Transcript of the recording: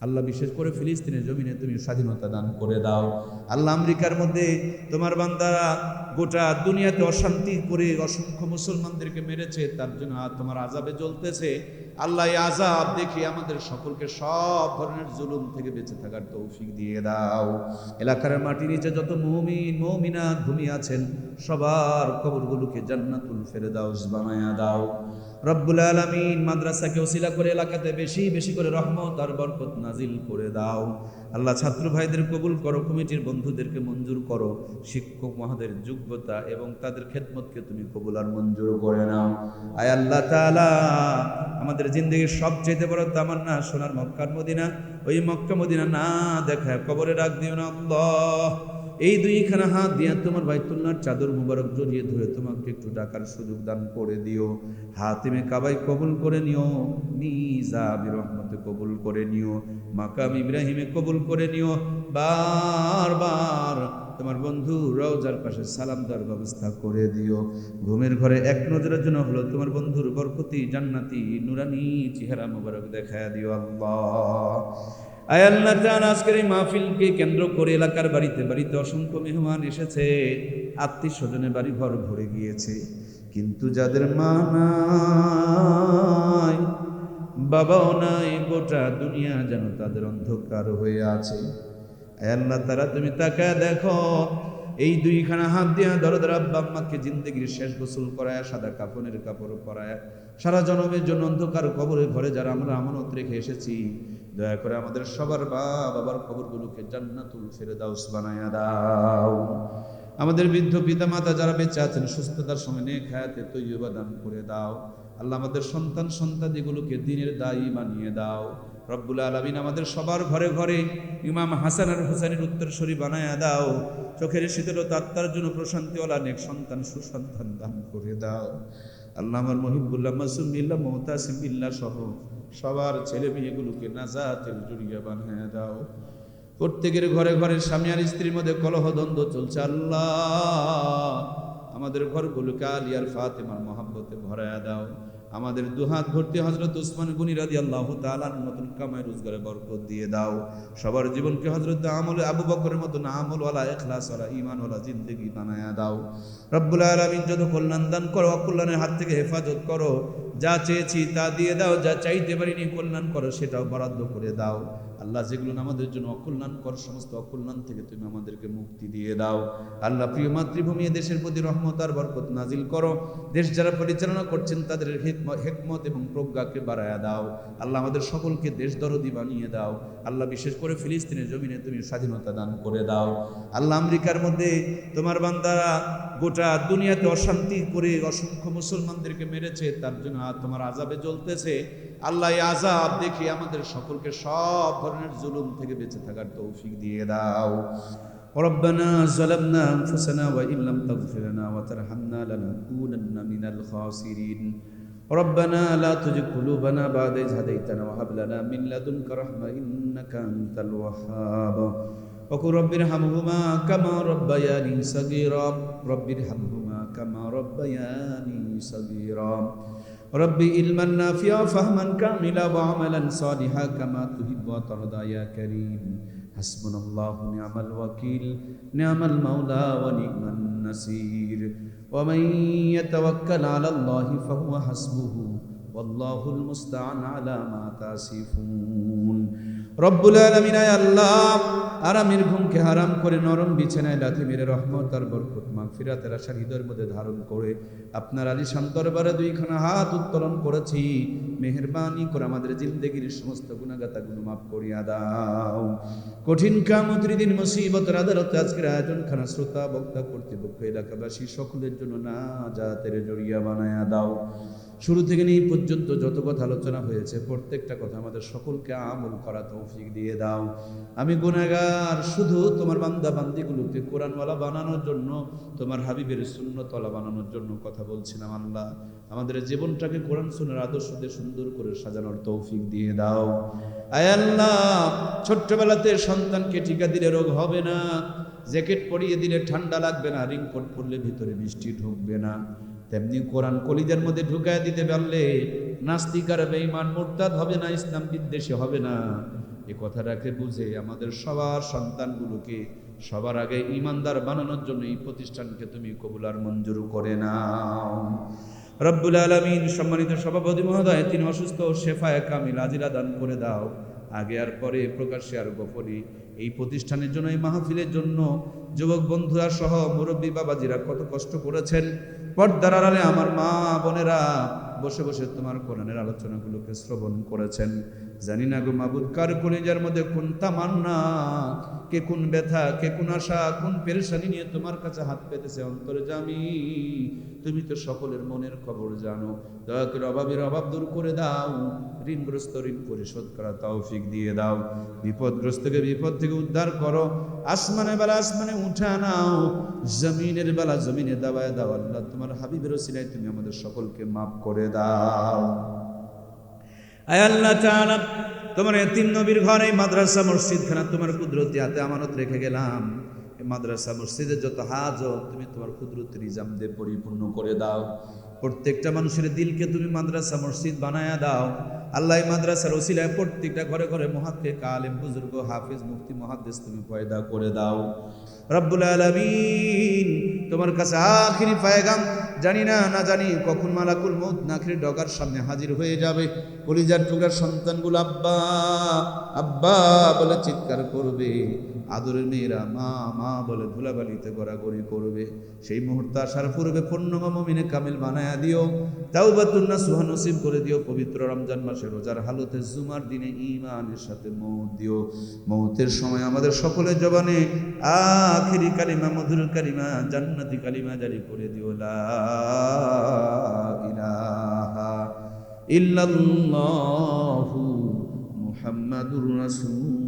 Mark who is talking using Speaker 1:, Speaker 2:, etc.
Speaker 1: আল্লাহ বিশেষ করে ফিলিস্তিনের জমিনে তুমি স্বাধীনতা দান করে দাও। আল্লাহ আমেরিকার মধ্যে তোমার বান্দারা গোটা দুনিয়াতে অশান্তি করে অসংখ্য মুসলমানদেরকে মেরেছে, তার জন্য তোমার আজাবে জ্বলতেছে। আল্লাহ আজাব দেখে আমাদের সকলকে সব ধরনের জুলুম থেকে বেঁচে থাকার তৌফিক দিয়ে দাও। এলাকার মাটি নিচে যত মৌমিন মৌমিনা ঘুমিয়ে আছেন, সবার কবরগুলোকে জান্নাতুল ফেরে দাও বানায়া দাও। রব্বুল আলমিন মাদ্রাসাকে ওসিলা করে এলাকাতে বেশি বেশি করে রহমত আর বরকত নাজিল করে দাও। আল্লাহ ছাত্র ভাইদের কবুল করো, কমিটির বন্ধুদেরকে মঞ্জুর করো, শিক্ষক মহাদের যোগ্যতা এবং তাদের খেদমতকে তুমি কবুল আর মঞ্জুর করে নাও। আয় আল্লাহ আমাদের জিন্দগির সবচেয়ে বড় তামান্না সোনার মক্কার মদিনা। ওই মক্কা মদিনা না দেখা কবরে রাখ দিও না এই দুইখানা হাত দিয়ে তোমার বাইতুল্লাহর চাদর মুবারক জড়িয়ে ধরে তোমাকে একটু ডাকার সুযোগ দান করে দিও। হাতিমে কাবাই কবুল করে নিও মিজাবি রহমতে কবুল করে নিও, মাকাম ইব্রাহিমে কবুল করে নিও। বারবার তোমার বন্ধু রওজার পাশে সালাম দেওয়ার ব্যবস্থা করে দিও। ঘুমের ঘরে এক নজরের জন্য হলো তোমার বন্ধুর বরকতি, জান্নাতি, নুরানি, চেহারা মুবারক দেখায় দিও আল্লাহ। আয় আল্লাহ তাআলা আজকের এই মাহফিলকে কেন্দ্র করে এলাকার বাড়িতে বাড়িতে অসংখ্য মেহমান এসেছে আত্মীয় স্বজনের বাড়ি ঘর ভরে গিয়েছে। কিন্তু যাদের মা নাই, বাবাও নাই, গোটা দুনিয়া যেন তাদের অন্ধকার হয়ে আছে। আল্লাহ তারা, তুমি তাকায় দেখো, এই দুইখানা হাত দিয়া দরদর আব্বা আম্মাকে জিন্দগির শেষ গোসল করায়, সাদা কাপনের কাপড় পরায়, সারা জনমের জন্য অন্ধকার কবরে ঘরে যারা আমরা আমানত রেখে এসেছি দয়া করে আমাদের সবার বা বাবার কবরগুলোকে জান্নাতুল ফেরদাউস বানায়া দাও। আমাদের বৃদ্ধ পিতা মাতা যারা বেঁচে আছেন, সুস্থতার সময় নেক হায়াতে তৈয়বা দান করে দাও। আল্লাহ আমাদের সন্তান সন্তাদিগুলোকে দিনের দায়ী বানিয়ে দাও। রব্বুল আলমিন আমাদের সবার ঘরে ঘরে ইমাম হাসান আর হোসেনের উত্তরসূরি বানায়া দাও। চোখের শীতলতা আত্মার জন্য প্রশান্তিওয়ালা নেক সন্তান, সুসন্তান দান করে দাও। আল্লাহ আমার মহিবুল্লাহ, মাসুম বিল্লাহ মোহতাসিম বিল্লাহ সহ সবার ছেলে মেয়েগুলোকে নাজাতের জড়িয়া বানিয়ে দাও। প্রত্যেকের ঘরে ঘরে স্বামী আর স্ত্রীর মধ্যে কলহ দ্বন্দ্ব চলছে। আল্লাহ, আমাদের ঘরগুলোকে আলিয়ার ফাতেমার মহাব্বতে ভরায়া দাও। আমাদের দুহাত ভর্তি হজরত উসমান গুনি রাদি আল্লাহ তালার মতন কামাই রোজগারে বরকত দিয়ে দাও। সবার জীবনকে হজরত আমলে, আবু বকরের মতন আমলওয়ালা এখলাসওয়ালা ইমানওয়ালা জিন্দগি বানায়া দাও। রব্বুল আলমিন যত কল্যাণ দান করো, অকল্যাণের হাত থেকে হেফাজত করো। যা চেয়েছি তা দিয়ে দাও, যা চাইতে পারিনি কল্যাণ করো, সেটাও বরাদ্দ করে দাও। আল্লাহ যেগুলো আমাদের জন্য অকল্যাণকর সমস্ত অকল্যাণ থেকে তুমি আমাদেরকে মুক্তি দিয়ে দাও। আল্লাহ প্রিয় মাতৃভূমি, দেশের প্রতি রহমত আর বরকত নাজিল করো। দেশ যারা পরিচালনা করছেন, তাদের হিকম- হেকমত এবং প্রজ্ঞাকে বাড়ায়া দাও। আল্লাহ আমাদের সকলকে দেশ দরদি বানিয়ে দাও। আল্লাহ বিশেষ করে ফিলিস্তিনের জমিনে তুমি স্বাধীনতা দান করে দাও আল্লাহ আমেরিকার মধ্যে তোমার বান্দারা গোটা দুনিয়াতে অশান্তি করে অসংখ্য মুসলমানদেরকে মেরেছে তার জন্য আর তোমার আজাবে জ্বলতেছে আল্লাহ এই আজাব দেখে আমাদের সকলকে সব ধরনের জুলুম থেকে বেঁচে থাকার তৌফিক দিয়ে দাও ربنا ظلمنا أنفسنا وإن لم تغفر لنا وترحمنا لنكونن من الخاسرين ربنا لا تزغ قلوبنا بعد إذ هديتنا وهب لنا من لدنك رحمة إنك أنت الوهاب. وقل رب ارحمهما كما ربياني صغيرا. رب ارحمهما كما ربياني صغيرا. رب علما نافعا فهما كاملا وعملا صالحا كما تحب وترضى يا كريم. حسبنا الله نعم الوكيل. نعم المولى ونعم النصير. ومن يتوكل على الله فهو حسبه. আল্লাহুল মুস্তাআন আলা মা তাসিফুন। রব্বুল আলামিন আল্লাহ আরামের ঘুমকে হারাম করে নরম বিছানায় লাথি মেরে রহমত আর বরকত মাগফিরাতের আশা হৃদয়ের মধ্যে ধারণ করে আপনার আলিশান দরবারে দুইখানা হাত উত্তোলন করেছি। মেহরবানি করে আমাদের জিন্দগির সমস্ত গুণাগাতাগুলো মাফ করিয়া দাও। কঠিন কাম ত্রিদিন মুসিবতের আদালতে আজকের আয়োজন খানা শ্রোতা, বক্তা, কর্তৃপক্ষ, এলাকাবাসী সকলের জন্য না জাতের জড়িয়া বানায়া দাও। শুরু থেকে নিয়ে পর্যন্ত যত কথা আলোচনা হয়েছে, প্রত্যেকটা কথা আমাদের সকলকে আমল করা তৌফিক দিয়ে দাও। আমি গুনাগার শুধু তোমার বান্দা বান্দিগুলোকে কোরআনওয়ালা বানানোর জন্য, তোমার হাবিবের শূন্যতলা বানানোর জন্য কথা বলছিলাম আল্লাহ। আমাদের জীবনটাকে কোরআন শুনের আদর্শ দিয়ে সুন্দর করে সাজানোর তৌফিক দিয়ে দাও। আয় আল্লাহ, ছোট্টবেলাতে সন্তানকে টিকা দিলে রোগ হবে না, জ্যাকেট পরিয়ে দিলে ঠান্ডা লাগবে না রিংকোট পরলে ভিতরে বৃষ্টি ঢুকবে না। তেমনি কোরআন কলিদের মধ্যে ঢুকায় দিতে পারলে নাস্তিক আর বেঈমান মোরতাদ হবে না, ইসলাম বিদ্বেষী হবে না। এ কথাটাকে বুঝে আমাদের সবার সন্তানগুলোকে সবার আগে ইমানদার বানানোর জন্য এই প্রতিষ্ঠানকে তুমি কবুলার মঞ্জুর করে নাও। রব্বুল আলমিন সম্মানিত সভাপতি মহোদয়, তিনি অসুস্থ শেফায় কামিল আজিলা দান করে দাও। আগে আর পরে প্রকাশ্যে আর গোপনে এই প্রতিষ্ঠানের জন্য, এই মাহফিলের জন্য যুবক বন্ধুরা সহ মুরব্বী বাবাজিরা কত কষ্ট করেছেন। পর্দার আড়ালে আমার মা বোনেরা বসে বসে তোমার কোরআনের আলোচনাগুলোকে শ্রবণ করেছেন। জানি না গো মাবুদ, কার কলিজার মধ্যে কোন তামান্না, কে কোন ব্যথা, কে কোন আশা, কোন পেরেশানি নিয়ে তোমার কাছে হাত পেতেছে অন্তরে জামি। তুমি তো সকলের মনের খবর জানো। দয়া করে অভাবের অভাব দূর করে দাও, ঋণগ্রস্ত ঋণ পরিশোধ করা তৌফিক দিয়ে দাও। বিপদগ্রস্তকে বিপদ থেকে উদ্ধার করো। আসমানের বেলা আসমানে উঠা নাও। জমিনের বেলা জমিনে দাবায় দাও। আল্লাহ তোমার হাবিবের সিলাই তুমি আমাদের সকলকে মাফ করে দাও। আয় আল্লাহ তাআলা, তোমার এতিম নবীর ঘরে মাদ্রাসা মসজিদ খানা তোমার কুদরতি হাতে আমানত রেখে গেলাম। মাদ্রাসা মসজিদের যত হাজত, তুমি তোমার কুদরতি নিজাম দিয়ে পরিপূর্ণ করে দাও। প্রত্যেকটা মানুষের দিলকে তুমি মাদ্রাসা, মসজিদ বানায়া দাও। আল্লাহ মাদ্রাসার ওসিলায় প্রত্যেকটা ঘরে ঘরে মহাক্কে কালেম, বুজুর্গ, হাফিজ মুক্তি মহাদেশ তুমি পয়দা করে দাও। রব্বুল আলামিন, তোমার কাছে আখিরি পায়গাম জানি না না জানি, কখন মালাকুল না নাখির ডগার সামনে হাজির হয়ে যাবে। কলিজার টুকরার সন্তানগুলো আব্বা আব্বা বলে চিৎকার করবে। আদরের মেয়েরা, মা মা বলে ধুলাবালিতে গড়াগড়ি করবে। সেই মুহূর্তে আসার পূর্বে পূর্ণমা মমিনে কামিল বানায়া দিও তাও বাতুন্না সুহা নসিব করে দিও, পবিত্র রমজান মাসে রোজার হালতে জুমার দিনে ইমানের সাথে মৌত দিও। মৌতের সময় আমাদের সকলের জবানে আখিরি কালিমা, মধুর কালিমা, জান্নাতি কালিমা জারি করে দিও। লা ইল্লাল্লাহু মুহাম্মাদুর রাসূল।